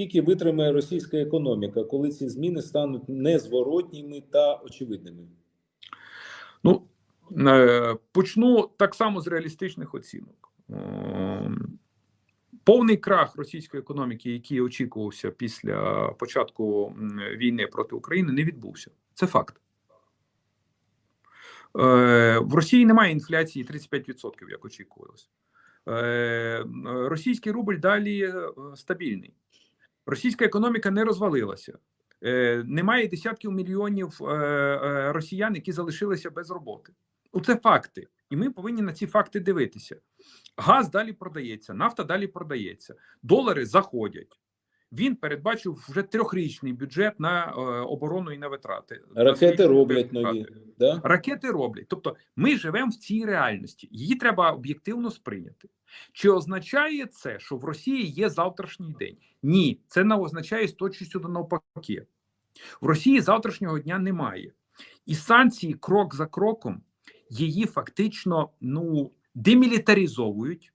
Скільки витримає російська економіка, коли ці зміни стануть незворотніми та очевидними? Ну е, почну так само з реалістичних оцінок. Ем, Повний крах російської економіки, який очікувався після початку війни проти України, не відбувся. Це факт. Е, В Росії немає інфляції 35%, як очікувалося. Е, Російський рубль далі е, стабільний. Російська економіка не розвалилася. Е, Немає десятків мільйонів е, е, росіян, які залишилися без роботи. Ну, це факти, і ми повинні на ці факти дивитися. Газ далі продається, нафта далі продається, долари заходять. Він передбачив вже трьохрічний бюджет на е, оборону і на витрати. Ракети На роблять витрати. нові. Да? Ракети роблять. Тобто, ми живемо в цій реальності. Її треба об'єктивно сприйняти. Чи означає це, що в Росії є завтрашній день? Ні, це не означає з точністю до навпаки. В Росії завтрашнього дня немає. І санкції крок за кроком її фактично ну, демілітаризовують,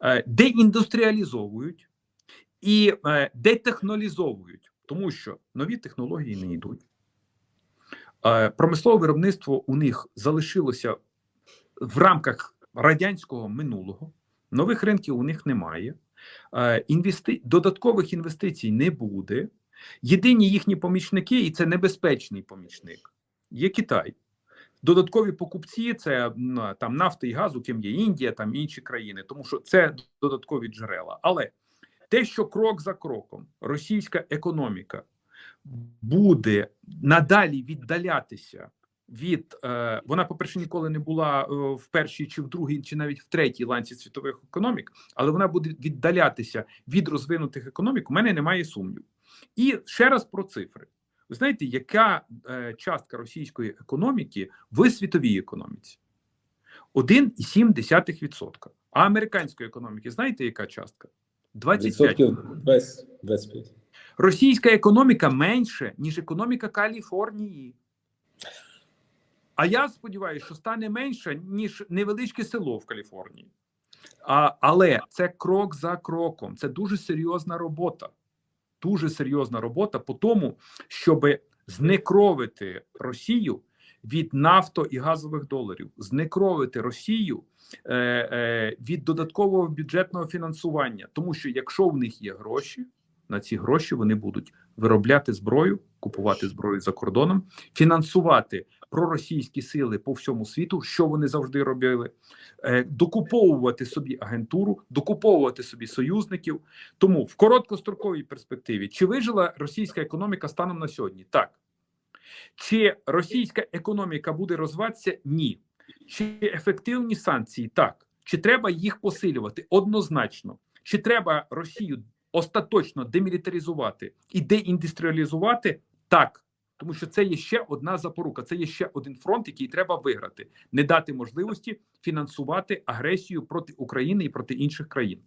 е, деіндустріалізовують і е, детехнолізовують, тому що нові технології не йдуть. Е, Промислове виробництво у них залишилося в рамках радянського минулого, нових ринків у них немає, е, інвести... додаткових інвестицій не буде. Єдині їхні помічники, і це небезпечний помічник, є Китай. Додаткові покупці це там нафти і газу, ким є Індія, там інші країни, тому що це додаткові джерела. Але те, що крок за кроком російська економіка буде надалі віддалятися від е, вона, по-перше, ніколи не була е, в першій чи в другій, чи навіть в третій ланці світових економік, але вона буде віддалятися від розвинутих економік. У мене немає сумніву. І ще раз про цифри. Ви знаєте, яка е, частка російської економіки в світовій економіці? 1,7%. А американської економіки, знаєте, яка частка? 25%. 20, 25. Російська економіка менше, ніж економіка Каліфорнії. А я сподіваюся, що стане менше, ніж невеличке село в Каліфорнії. А, але це крок за кроком. Це дуже серйозна робота. Дуже серйозна робота по тому, щоб знекровити Росію від нафто і газових доларів, знекровити Росію е, е, від додаткового бюджетного фінансування. Тому що якщо в них є гроші, на ці гроші вони будуть виробляти зброю, купувати зброю за кордоном, фінансувати проросійські сили по всьому світу, що вони завжди робили, е, докуповувати собі агентуру, докуповувати собі союзників. Тому в короткостроковій перспективі чи вижила російська економіка станом на сьогодні? Так. Чи російська економіка буде розвиватися? Ні. Чи ефективні санкції? Так. Чи треба їх посилювати? Однозначно. Чи треба Росію остаточно демілітаризувати і деіндустріалізувати? Так. Тому що це є ще одна запорука, це є ще один фронт, який треба виграти, не дати можливості фінансувати агресію проти України і проти інших країн.